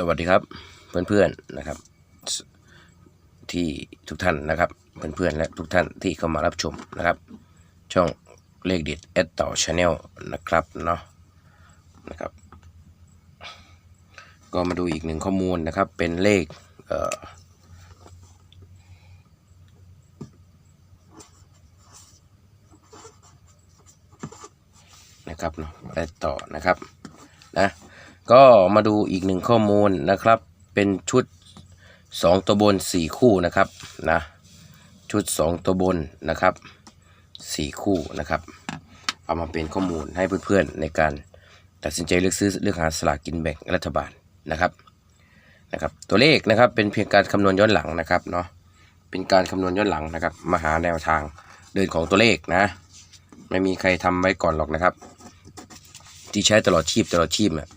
สวัสดีครับเพื่อนๆนะครับ ที่ทุกท่านนะครับเพื่อนๆและทุกท่านที่เข้ามารับชมนะครับ ช่องเลขเด็ดแอดต่อชาแนลนะครับเนาะนะครับ ก็มาดูอีกหนึ่งข้อมูลนะครับเป็นเลขเอ่อนะครับเนาะแอดต่อนะครับนะ ก็มาดูอีกหนึ่งข้อมูลนะครับ เป็นชุด 2 ตัวบน 4 คู่นะครับนะชุด 2 ตัวบนนะครับ 4 คู่นะครับ เอามาเป็นข้อมูลให้เพื่อนๆในการตัดสินใจเลือกซื้อเลือกหาสลากกินแบ่งรัฐบาลนะครับนะครับ ตัวเลขนะครับเป็นเพียงการคำนวณย้อนหลังนะครับเนาะเป็นการคำนวณย้อนหลังนะครับมาหาแนวทางเดินของตัวเลขนะ ไม่มีใครทำไว้ก่อนหรอกนะครับ ที่ใช้ตลอดชีพตลอดชีพเนี่ย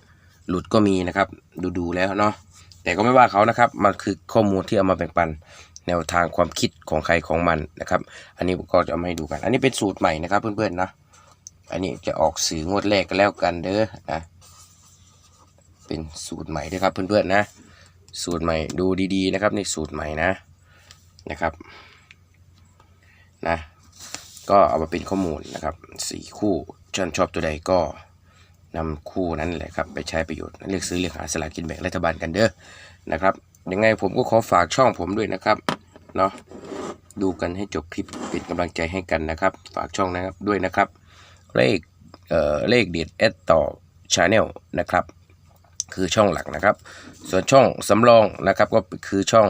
หลุดก็มีนะครับ ดูดูๆแล้วเนาะแต่ก็ไม่ว่าเขานะครับ มันคือข้อมูลที่เอามาแบ่งปัน แนวทางความคิดของใครของมันนะครับ อันนี้ก็จะมาให้ดูกัน อันนี้เป็นสูตรใหม่นะครับ เพื่อนๆนะอันนี้จะออกสื่องวดแรกกันแล้วกันเด้อนะเป็นสูตรใหม่ด้วยครับเพื่อนๆนะ สูตรใหม่ดูดีๆนะครับในสูตรใหม่นะนะครับนะก็เอามาเป็นข้อมูลนะครับสี่คู่ฉันชอบตัวใดก็ นำคู่นั้นแหละครับไปใช้ประโยชน์เลือกซื้อเลือกหาสลากกินแบ่งรัฐบาลกันเด้อนะครับยังไงผมก็ขอฝากช่องผมด้วยนะครับเนาะดูกันให้จบคลิปเป็นกำลังใจให้กันนะครับ ฝากช่องนะครับด้วยนะครับ เลขเอ่อเลขเด็ดแอดต่อชาแนลนะครับ คือช่องหลักนะครับ ส่วนช่องสำรองนะครับก็คือช่อง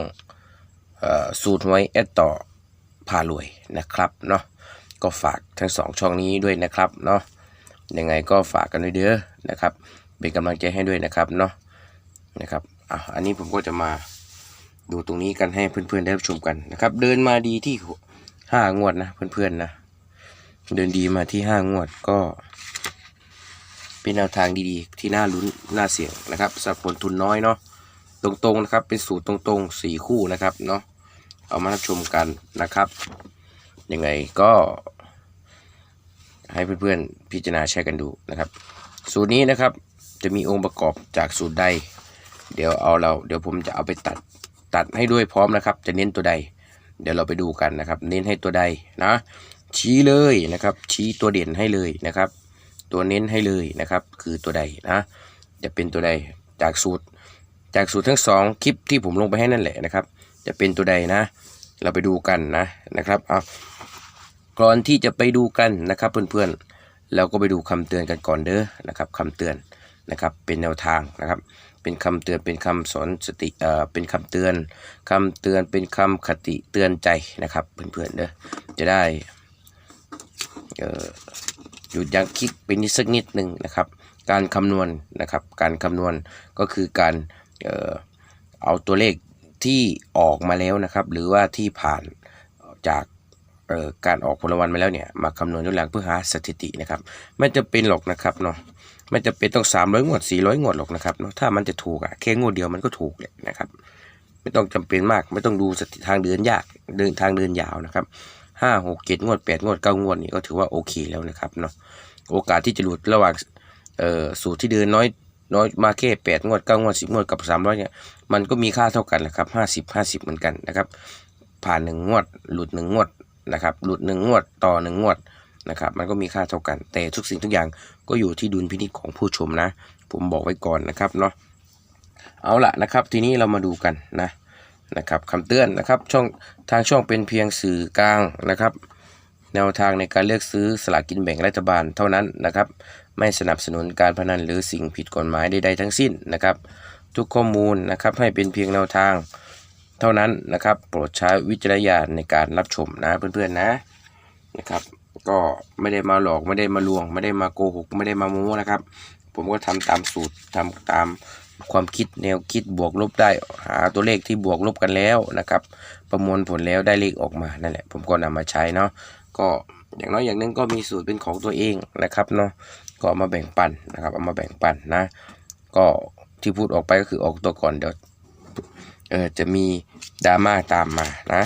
สูตรหวยแอดต่อพารวยนะครับเนาะก็ฝากทั้งสองช่องนี้ด้วยนะครับเนาะ ยังไงก็ฝากกันด้วยเด้อนะครับ เป็นกำลังใจให้ด้วยนะครับเนาะนะครับอะอันนี้ผมก็จะมาดูตรงนี้กันให้เพื่อนๆได้รับชมกันนะครับ เดินมาดีที่ห้างวดนะเพื่อนๆนะเดินดีมาที่ห้างวดก็ เป็นแนวทางดีๆ ที่น่าลุ้นน่าเสี่ยงนะครับสำหรับคนทุนน้อยเนาะตรงๆนะครับเป็นสูตรตรงๆสี่คู่นะครับเนาะเอามารับชมกันนะครับยังไงก็ ให้เพื่อนๆพิจารณาใช้กันดูนะครับ สูตรนี้นะครับจะมีองค์ประกอบจากสูตรใด เดี๋ยวเอาเราเดี๋ยวผมจะเอาไปตัดตัดให้ด้วยพร้อมนะครับ จะเน้นตัวใด เดี๋ยวเราไปดูกันนะครับ เน้นให้ตัวใดนะชี้เลยนะครับ ชี้ตัวเด่นให้เลยนะครับ ตัวเน้นให้เลยนะครับ คือตัวใดนะจะเป็นตัวใดจากสูตร จากสูตรทั้งสองคลิปที่ผมลงไปให้นั่นแหละนะครับ จะเป็นตัวใดนะ เราไปดูกันนะนะครับเอา ก่อนที่จะไปดูกันนะครับเพื่อนๆเราก็ไปดูคำเตือนกันก่อนเด้อนะครับคำเตือนนะครับเป็นแนวทางนะครับ เป็นคำเตือนเป็นคำสอนสติเอ่อเป็นคำเตือนคำเตือนเป็นคำคติเตือนใจนะครับเพื่อนๆเด้อจะได้เอ่อหยุดยั้งคิดเป็นนิดสักนิดหนึ่งนะครับ การคำนวณนะครับ การคำนวณก็คือการเอ่อเอาตัวเลขที่ออกมาแล้วนะครับ หรือว่าที่ผ่านจาก การออกผลรางวัลมาแล้วเนี่ยมาคำนวณย้อนหลังเพื่อหาสถิตินะครับไม่จะเป็นหรอกนะครับเนาะไม่จะเป็นต้องสามร้อยงวดสี่ร้อยงวดหรอกนะครับเนาะถ้ามันจะถูกอะแค่งวดเดียวมันก็ถูกเลยนะครับ ไม่ต้องจำเป็นมาก ไม่ต้องดูสถิติทางเดินยากเดินทางเดินยาวนะครับห้าหกเจ็ดงวดแปดงวดเก้างวดนี่ก็ถือว่าโอเคแล้วนะครับเนาะโอกาสที่จะหลุดระหว่างเอ่อสูตรที่เดินน้อยน้อยมาแค่แปดงวดเก้างวดสิบงวดกับสามร้อยเนี่ยมันก็มีค่าเท่ากันแหละครับห้าสิบห้าสิบเหมือนกันนะครับผ่านหนึ่งงวดหลุดหนึ่งงวด นะครับหลุดหนึ่งงวดต่อหนึ่งงวดนะครับมันก็มีค่าเท่ากัน แต่ทุกสิ่งทุกอย่างก็อยู่ที่ดุลพินิจของผู้ชมนะ ผมบอกไว้ก่อนนะครับเนาะเอาละนะครับทีนี้เรามาดูกันนะนะครับคำเตือนนะครับช่องทางช่องเป็นเพียงสื่อกลางนะครับ แนวทางในการเลือกซื้อสลากกินแบ่งรัฐบาลเท่านั้นนะครับ ไม่สนับสนุนการพนันหรือสิ่งผิดกฎหมายใดๆทั้งสิ้นนะครับ ทุกข้อมูลนะครับให้เป็นเพียงแนวทาง เท่านั้นนะครับ โปรดใช้วิจารณญาณในการรับชมนะเพื่อนๆนะนะครับ ก็ไม่ได้มาหลอกไม่ได้มาลวง ไม่ได้มาโกหกไม่ได้มาโม้นะครับ ผมก็ทำตามสูตรทำตามความคิดแนวคิดบวกลบได้หาตัวเลขที่บวกลบกันแล้วนะครับ ประมวลผลแล้วได้เลขออกมานั่นแหละ ผมก็นำมาใช้เนาะก็อย่างน้อยอย่างนึงก็มีสูตรเป็นของตัวเองนะครับเนาะก็เอามาแบ่งปันนะครับเอามาแบ่งปันนะ ก็ที่พูดออกไปก็คือออกตัวก่อนเดี๋ยว เออจะมีดราม่าตามมานะ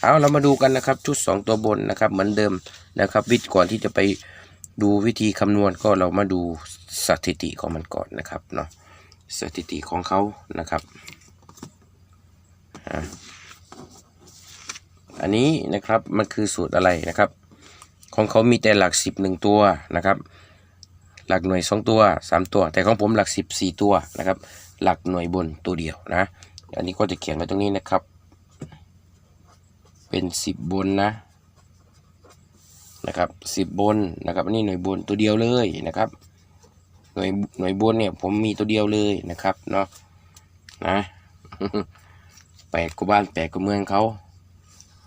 เอาเรามาดูกันนะครับชุด 2 ตัวบนนะครับ เหมือนเดิมนะครับ วิธีก่อนที่จะไปดูวิธีคำนวณก็เรามาดูสถิติของมันก่อนนะครับเนาะสถิติของเขานะครับอันนี้นะครับมันคือสูตรอะไรนะครับ ของเขามีแต่หลักสิบหนึ่งตัวนะครับ หลักหน่วยสองตัวสามตัว แต่ของผมหลักสิบสี่ตัวนะครับ หลักหน่วยบนตัวเดียวนะ อันนี้ก็จะเขียนไว้ตรงนี้นะครับ เป็นสิบบนนะนะครับสิบบนนะครับอันนี้หน่วยบนตัวเดียวเลยนะครับ หน่วยหน่วยบนเนี่ยผมมีตัวเดียวเลยนะครับเนาะนะแปลกกว่าบ้านแปลกกว่าเมืองเขา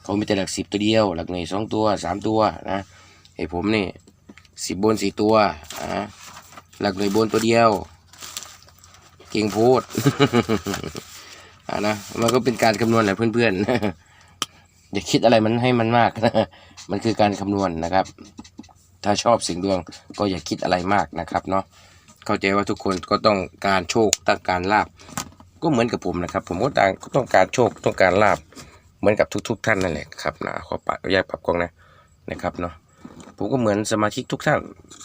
เขามีแต่หลักสิบตัวเดียว หลักหน่วยสองตัวสามตัวนะไอผมนี่สิบบนสี่ตัวนะหลักหน่วยบนตัวเดียว เก่งพูด อะนะมันก็เป็นการคำนวณแหละเพื่อนๆ อย่าคิดอะไรมันให้มันมากนะมันคือการคำนวณนะครับ ถ้าชอบสิ่งดวงก็อย่าคิดอะไรมากนะครับเนาะเข้าใจว่าทุกคนก็ต้องการโชคต้องการลาบก็เหมือนกับผมนะครับ ผมก็ต่างก็ต้องการโชคต้องการลาบเหมือนกับทุก ๆ ท่านนั่นแหละครับนะขอปะแยกปรับกล้องนะนะครับเนาะผมก็เหมือนสมาชิกทุกท่าน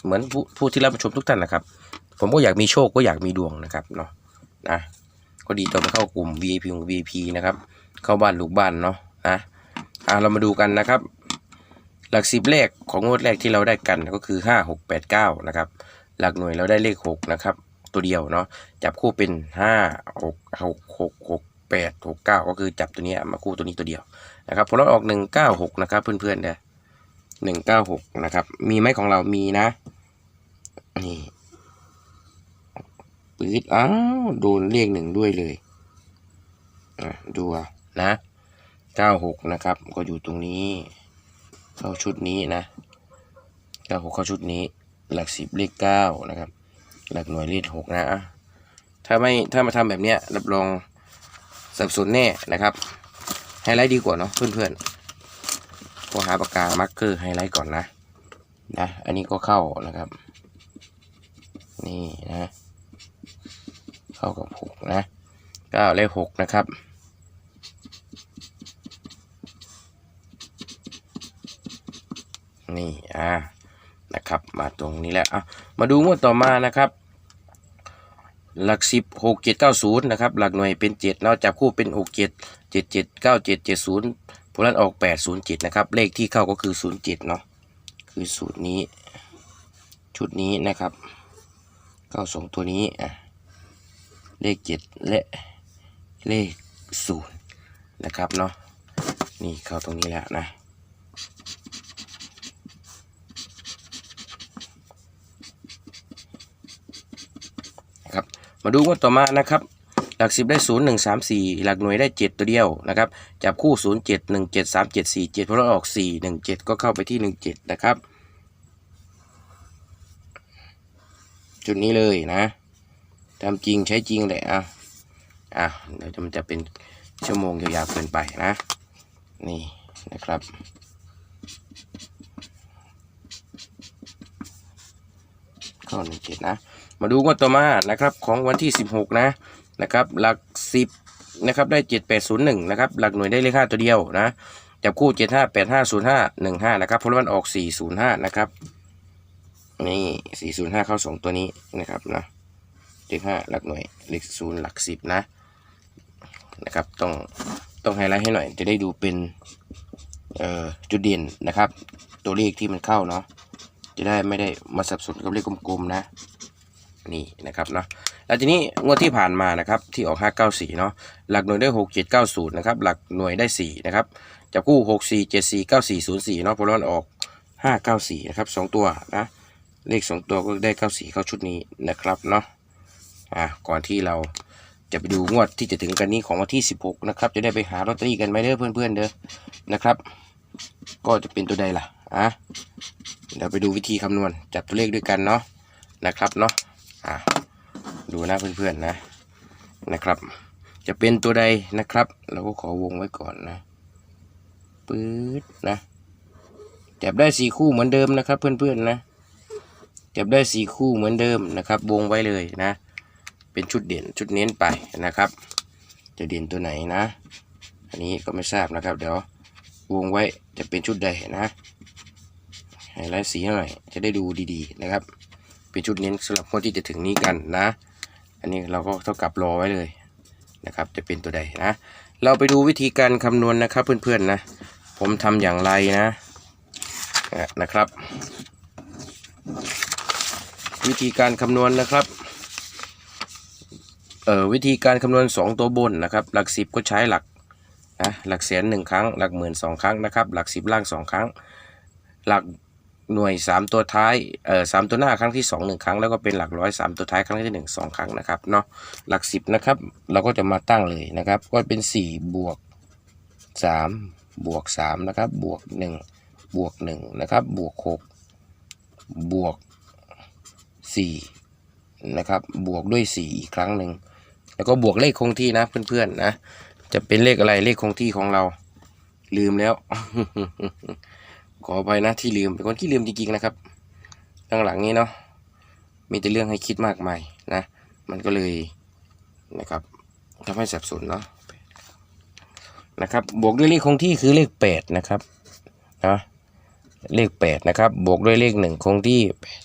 เหมือนผู้ผู้ที่รับชมทุกท่านนะครับ ผมก็อยากมีโชคก็อยากมีดวงนะครับเนาะนะ ก็ดีต่อไปเข้ากลุ่ม VIP ของ VIP นะครับ เข้าบ้านลูกบ้านเนาะนะอะเรามาดูกันนะครับ หลักสิบเลขของงวดแรกที่เราได้กันก็คือห้าหกแปดเก้านะครับ หลักหน่วยเราได้เลขหกนะครับ ตัวเดียวเนาะจับคู่เป็นห้าหกหกหกหกแปดหกเก้าก็คือจับตัวนี้มาคู่ตัวนี้ตัวเดียวนะครับผลลัพธ์ออกหนึ่งเก้าหกนะครับ เพื่อนๆเด้อหนึ่งเก้าหกนะครับ มีไหมของเรามีนะนี่ ปื๊ดอ้าวโดนเลขหนึ่งด้วยเลยอะดูนะเก้าหกนะครับ ก็อยู่ตรงนี้ เข้าชุดนี้นะเก้าหกเข้าชุดนี้ หลักสิบเลขเก้านะครับ หลักหน่วยเลขหกนะอะถ้าไม่ถ้ามาทำแบบเนี้ยรับรองสับสนแน่นะครับ ไฮไลท์ดีกว่าเนาะเพื่อนๆก็หาปากกามาร์กเกอร์ไฮไลท์ก่อนนะนะ อันนี้ก็เข้านะครับ นี่นะากับหกนะเก้าเลขหกนะครับนี่อ่านะครับ มาตรงนี้แล้วอะมาดูงวดต่อมานะครับ หลักสิบหกเจ็ดเก้าศูนย์นะครับ หลักหน่วยเป็นเจ็ดเนาะจับคู่เป็นหกเจ็ดเจ็ดเจ็ดเก้าเจ็ดเจ็ดศูนย์ผลลัพธ์ออกแปดศูนย์เจ็ดนะครับ เลขที่เข้าก็คือศูนย์เจ็ดเนาะคือสูตรนี้ ชุดนี้นะครับเข้าสองตัวนี้อะ เลขเจ็ดและเลขศูนย์นะครับเนาะนี่เข้าตรงนี้แล้วนะนะครับมาดูงวดต่อมานะครับ หลักสิบได้ศูนย์หนึ่งสามสี่หลักหน่วยได้เจ็ดตัวเดียวนะครับ จับคู่ศูนย์เจ็ดหนึ่งเจ็ดสามเจ็ดสี่เจ็ดพอเราออกสี่หนึ่งเจ็ดก็เข้าไปที่หนึ่งเจ็ดนะครับ จุดนี้เลยนะ ทำจริงใช้จริงแหละอะอะเดี๋ยวมันจะเป็นชั่วโมงยาวๆเกินไปนะ นี่นะครับ ข้าหนึ่งเจ็ดนะ มาดูงวดต่อมานะครับของวันที่ 16 นะนะครับหลัก 10นะครับได้ 7801นะครับหลักหน่วยได้เลข5ตัวเดียวนะจับคู่ 75 85 05 15นะครับเพราะว่ามันออก 405 นะครับ นี่ 405 เข้า 2 ตัวนี้นะครับนะ เลข5หลักหน่วย เลข0หลัก10นะนะครับต้องต้องไฮไลท์ให้หน่อยจะได้ดูเป็นจุดเด่นนะครับ ตัวเลขที่มันเข้าเนาะจะได้ไม่ได้มาสับสนกับเลขกลมๆนะนี่นะครับเนาะแล้วทีนี้งวดที่ผ่านมานะครับที่ออก 594 เนาะหลักหน่วยได้ 6790 นะครับหลักหน่วยได้ 4 นะครับจับคู่ 64749404 เนาะพอร้อนออก 594 นะครับ 2 ตัวนะเลข 2 ตัวก็ได้ 94 เข้าชุดนี้นะครับเนาะ อะก่อนที่เราจะไปดูงวดที่จะถึงกันนี้ของวันที่ 16 นะครับ จะได้ไปหาลอตเตอรี่กันไหมเด้อเพื่อนๆเด้อนะครับ ก็จะเป็นตัวใดล่ะอะเดี๋ยวไปดูวิธีคำนวณจับตัวเลขด้วยกันเนาะนะครับเนาะอะดูนะเพื่อนๆนะนะครับ จะเป็นตัวใดนะครับ เราก็ขอวงไว้ก่อนนะปื๊ดนะจับได้สี่คู่เหมือนเดิมนะครับ เพื่อนๆนะจับได้สี่คู่เหมือนเดิมนะครับ วงไว้เลยนะ เป็นชุดเด่นชุดเน้นไปนะครับ จะเด่นตัวไหนนะ อันนี้ก็ไม่ทราบนะครับ เดี๋ยววงไว้จะเป็นชุดใดนะไฮไลท์สีหน่อยจะได้ดูดีๆนะครับ เป็นชุดเน้นสำหรับคนที่จะถึงนี้กันนะ อันนี้เราก็เท่ากับรอไว้เลยนะครับ จะเป็นตัวใดนะ เราไปดูวิธีการคำนวณนะครับเพื่อนๆนะผมทำอย่างไรนะอะนะครับ วิธีการคำนวณนะครับ เอ่อวิธีการคำนวณ 2 ตัวบนนะครับหลัก 10 ก็ใช้หลักนะหลักแสนหนึ่งครั้ง หลักหมื่นสองครั้งนะครับหลัก 10 ล่าง 2 ครั้ง หลักหน่วย 3 ตัวท้ายเอ่อสามตัวหน้าครั้งที่ 2 1 ครั้ง แล้วก็เป็นหลักร้อยสามตัวท้ายครั้งที่ 1 2 ครั้งนะครับเนาะหลัก 10นะครับเราก็จะมาตั้งเลยนะครับก็เป็น 4 บวก 3 บวก3นะครับบวก 1 บวก1นะครับบวก 6 บวก4นะครับบวกด้วย 4 อีกครั้งหนึ่ง แล้วก็บวกเลขคงที่นะเพื่อนๆนะ จะเป็นเลขอะไรเลขคงที่ของเรา ลืมแล้ว ขออภัยนะที่ลืมเป็นคนที่ลืมจริงๆนะครับตั้งหลังนี้เนาะมีแต่เรื่องให้คิดมากมายนะ มันก็เลยนะครับทำให้สับสนเนาะนะครับ บวกด้วยเลขคงที่คือเลขแปดนะครับนะเลขแปดนะครับ บวกด้วยเลขหนึ่งคงที่แปด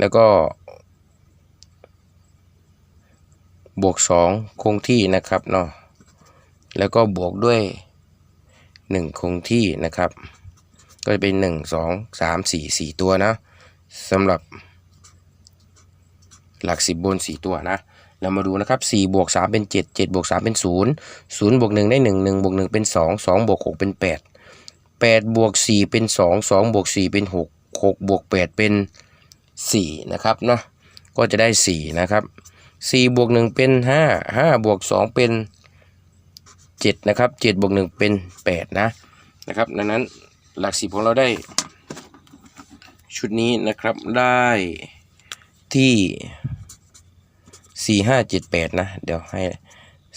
แล้วก็ บวกสองคงที่นะครับเนาะแล้วก็บวกด้วยหนึ่งคงที่นะครับ ก็จะเป็นหนึ่งสองสามสี่สี่ตัวนะสำหรับ หลักสิบบนสี่ตัวนะเรามาดูนะครับสี่บวกสามเป็นเจ็ดเจ็ดบวกสามเป็นศูนย์ศูนย์บวกหนึ่งได้หนึ่งหนึ่งบวกหนึ่งเป็นสองสองบวกหกเป็นแปดแปดบวกสี่เป็นสองสองบวกสี่เป็นหกหกบวกแปดเป็นสี่นะครับเนาะก็จะได้สี่นะครับ สี่บวกหนึ่งเป็นห้าห้าบวกสองเป็นเจ็ดนะครับเจ็ดบวกหนึ่งเป็นแปดนะนะครับ ดังนั้นหลักสิบของเราได้ ชุดนี้นะครับได้ที่สี่ห้าเจ็ดแปดนะ เดี๋ยวให้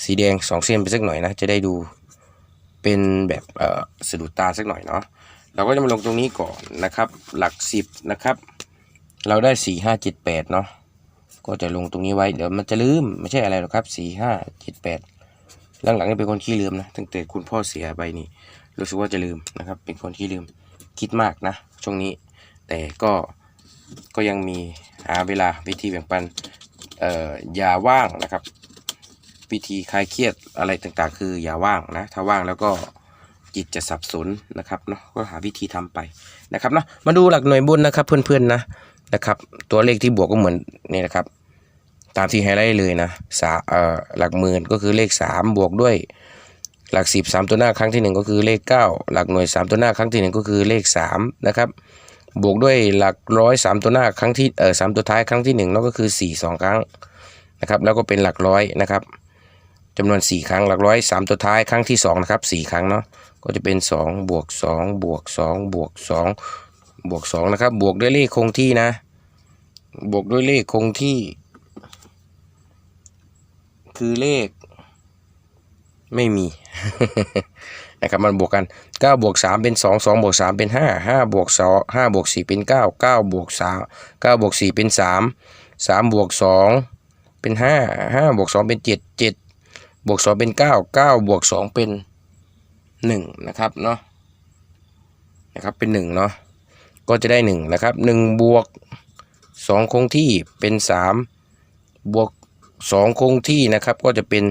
สีแดงสองเส้นไปสักหน่อยนะ จะได้ดูเป็นแบบอ่อสะดุดตาสักหน่อยเนาะเราก็จะมาลงตรงนี้ก่อนนะครับ หลักสิบนะครับ เราได้สี่ห้าเจ็ดแปดเนาะ ก็จะลงตรงนี้ไว้เดี๋ยวมันจะลืมไม่ใช่อะไรหรอกครับสี่ห้าเจ็ดแปดหลังๆนี่เป็นคนขี้ลืมนะตั้งแต่คุณพ่อเสียไปนี่รู้สึกว่าจะลืมนะครับ เป็นคนขี้ลืมคิดมากนะ ช่วงนี้ แต่ก็ก็ยังมีหาเวลาวิธีแบ่งปันเอ่ออย่าว่างนะครับ วิธีคลายเครียดอะไรต่างๆ คืออย่าว่างนะ ถ้าว่างแล้วก็จิตจะสับสนนะครับเนาะก็หาวิธีทำไปนะครับเนาะมาดูหลักหน่วยบนนะครับ เพื่อนๆนะนะครับ ตัวเลขที่บวกก็เหมือนนี่นะครับ ตามที่ไฮไลท์เลยนะสาเอ่อหลักหมื่นก็คือเลข 3 บวกด้วย หลักสิบสามตัวหน้าครั้งที่ 1 ก็คือเลข 9 หลักหน่วย 3 ตัวหน้าครั้งที่ 1 ก็คือเลข3นะครับบวกด้วยหลักร้อยสามตัวหน้าครั้งที่เอ่อสามตัวท้ายครั้งที่1นั่นก็คือ 4 2 ครั้งนะครับแล้วก็เป็นหลักร้อยนะครับจำนวน 4 ครั้งหลักร้อย3ตัวท้ายครั้งที่2นะครับ4ครั้งเนาะก็จะเป็น 2 บวก 2 บวก 2 บวก 2 บวก2นะครับบวกด้วยเลขคงที่นะ บวกด้วยเลขคงที่ คือเลข ไม่มี นะครับมันบวกกัน 9 บวก 3 เป็น 2 2 บวก 3 เป็น 5 5 บวก2 5 บวก 4 เป็น 9 9 บวก 3 9 บวก 4 เป็น 3 3 บวก 2 เป็น 5 5 บวก 2 เป็น 7 7 บวก 2 เป็น 9 9 บวก 2 เป็น 1 นะครับเนาะนะครับเป็น 1 เนาะก็จะได้ 1 นะครับ 1 บวก 2 คงที่เป็น 3 บวก 2คงที่นะครับก็จะเป็น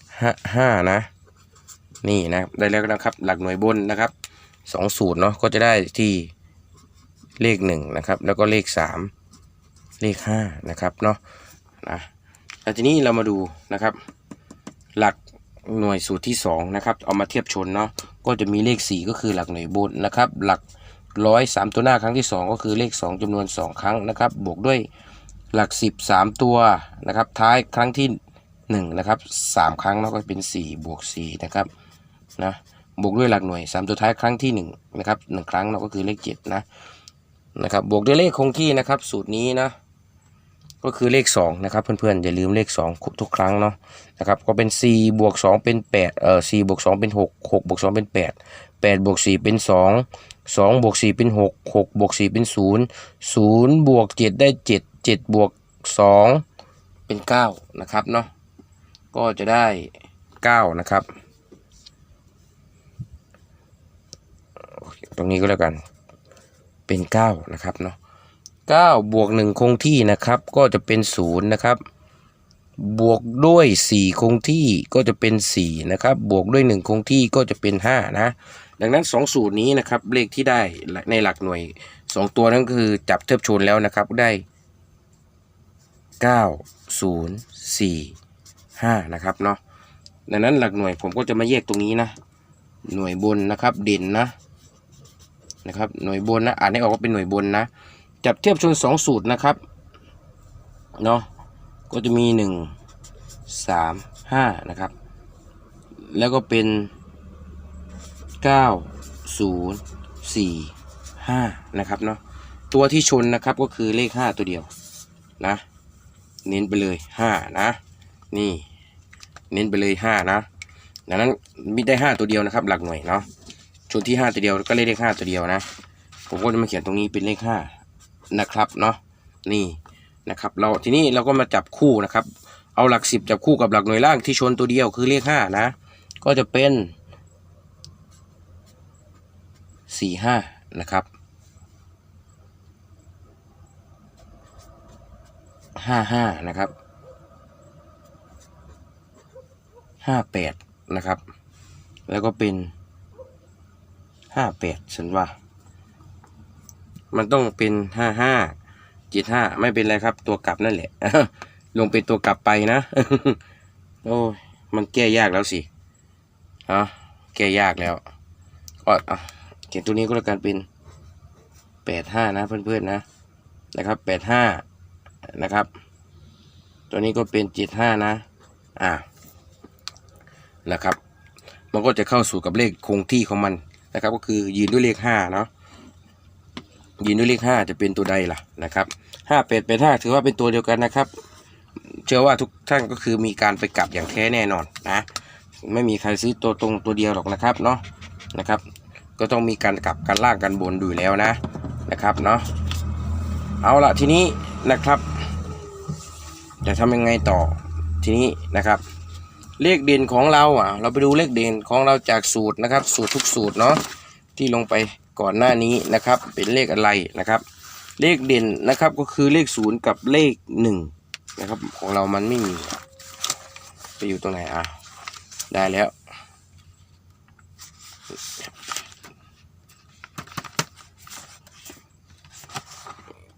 5 5นะ นี่นะได้แล้วนะครับ หลักหน่วยบนนะครับสองสูตรเนาะก็จะได้ที่เลขหนึ่งนะครับ แล้วก็เลขสามเลขห้านะครับเนาะนะแล้วทีนี้เรามาดูนะครับ หลักหน่วยสูตรที่สองนะครับ เอามาเทียบชนเนาะก็จะมีเลขสี่ก็คือหลักหน่วยบนนะครับ หลักร้อยสามตัวหน้าครั้งที่สองก็คือเลขสองจำนวนสองครั้งนะครับ บวกด้วย หลักสิบสามตัวนะครับ ท้ายครั้งที่หนึ่งนะครับสามครั้งแล้วก็เป็นสี่บวกสี่นะครับนะบวกด้วยหลักหน่วยสามตัวท้ายครั้งที่หนึ่งนะครับหนึ่งครั้งเราก็คือเลขเจ็ดนะนะครับบวกด้วยเลขคงที่นะครับ สูตรนี้นะก็คือเลขสองนะครับเพื่อนๆอย่าลืมเลขสองทุกครั้งเนาะนะครับก็เป็นสี่บวกสองเป็นแปดเอ่อสี่บวกสองเป็นหกหกบวกสองเป็นแปดแปดบวกสี่เป็นสองสองบวกสี่เป็นหกหกบวกสี่เป็นศูนย์ศูนย์บวกเจ็ดได้เจ็ดเจ็ดบวกสองเป็นเก้านะครับเนาะก็จะได้เก้านะครับ ตรงนี้ก็แล้วกัน เป็นเก้านะครับเนาะ9บวก 1 คงที่นะครับ ก็จะเป็น 0 นะครับ บวกด้วย 4 คงที่ก็จะเป็น 4 นะครับ บวกด้วย 1 คงที่ก็จะเป็น 5 นะดังนั้น 2 สูตรนี้นะครับเลขที่ได้ในหลักหน่วย 2 ตัวนั้นก็คือจับเทียบชนแล้วนะครับได้ 9 0 4 5 นะครับเนาะดังนั้นหลักหน่วยผมก็จะมาแยกตรงนี้นะ หน่วยบนนะครับเด่นนะนะครับหน่วยบนนะอ่านให้ออกว่าเป็นหน่วยบนนะ จับเทียบชน 2 สูตรนะครับเนาะก็จะมี 1 3 5นะครับ แล้วก็เป็น 9 0 4 5นะครับเนาะตัวที่ชนนะครับก็คือเลข 5 ตัวเดียวนะ เน้นไปเลย5นะ นี่ เน้นไปเลย5นะดังนั้นมีได้5ตัวเดียวนะครับ หลักหน่วยเนาะชนที่5ตัวเดียวก็เลขเลข5ตัวเดียวนะ ผมก็จะมาเขียนตรงนี้เป็นเลข5นะครับเนาะนี่นะครับเราทีนี้เราก็มาจับคู่นะครับ เอาหลักสิบจับคู่กับหลักหน่วยล่างที่ชนตัวเดียวคือเลขห้านะ ก็จะเป็นสี่ห้านะครับ ห้าห้านะครับห้าแปดนะครับ แล้วก็เป็นห้าแปดฉันว่า มันต้องเป็นห้าห้าเจ็ดห้าไม่เป็นไรครับ ตัวกลับนั่นแหละ ลงเป็นตัวกลับไปนะ โอ้ยมันแก้ยากแล้วสิฮะแก้ยากแล้วก็อะเขียนตัวนี้ก็แล้วกันเป็นแปดห้านะเพื่อนๆนะนะครับแปดห้า นะครับ ตัวนี้ก็เป็นเจ็ดห้านะ อ่า นะครับ มันก็จะเข้าสู่กับเลขคงที่ของมันนะครับ ก็คือยืนด้วยเลขห้าเนาะ ยืนด้วยเลขห้าจะเป็นตัวใดล่ะนะครับห้าเป็ดเป็ดห้าถือว่าเป็นตัวเดียวกันนะครับ เชื่อว่าทุกท่านก็คือมีการไปกลับอย่างแท้แน่นอนนะ ไม่มีใครซื้อตัวตรงตัวเดียวหรอกนะครับเนาะ นะครับ ก็ต้องมีการกลับกันล่างกันบนดูแล้วนะ นะครับเนาะ เอาละทีนี้ นะครับ จะทำยังไงต่อทีนี้นะครับ เลขเด่นของเราอะ เราไปดูเลขเด่นของเราจากสูตรนะครับ สูตรทุกสูตรเนาะที่ลงไปก่อนหน้านี้นะครับ เป็นเลขอะไรนะครับ เลขเด่นนะครับก็คือเลขศูนย์กับเลขหนึ่งนะครับ ของเรามันไม่มี ไปอยู่ตรงไหนอะได้แล้ว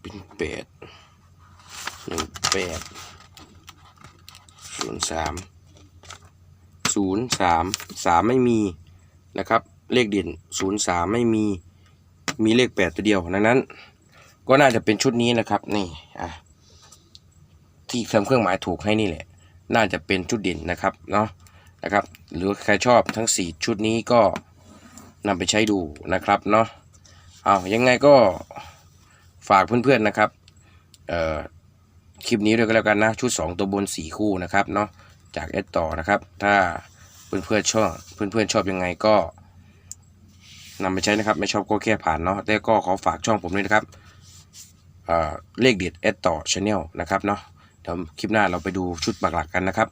เป็นแปด หนึ่งแปดศูนย์สามศูนย์สามสามไม่มีนะครับ เลขเด่นศูนย์สามไม่มีมีเลขแปดตัวเดียวดังนั้น ก็น่าจะเป็นชุดนี้นะครับนี่อะที่ทำเครื่องหมายถูกให้นี่แหละ น่าจะเป็นชุดเด่นนะครับเนาะนะครับหรือใครชอบทั้ง 4 ชุดนี้ก็นำไปใช้ดูนะครับเนาะเอายังไงก็ฝากเพื่อนๆนะครับเอ่อ คลิปนี้ด้วยก็แล้วกันนะ ชุด 2 ตัวบน 4 คู่นะครับเนาะจากเอสต่อนะครับ ถ้าเพื่อนๆชอบเพื่อนๆชอบยังไงก็นำไปใช้นะครับ ไม่ชอบก็แค่ผ่านเนาะแต่ก็ขอฝากช่องผมด้วยนะครับเอ่อเลขเด็ดเอสต่อชาแนลนะครับเนาะเดี๋ยวคลิปหน้าเราไปดูชุดหลักๆกันนะครับ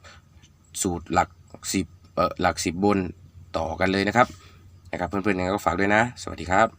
สูตรหลักสิบเออหลักสิบบนต่อกันเลยนะครับนะครับเพื่อนๆยังไงก็ฝากด้วยนะ สวัสดีครับ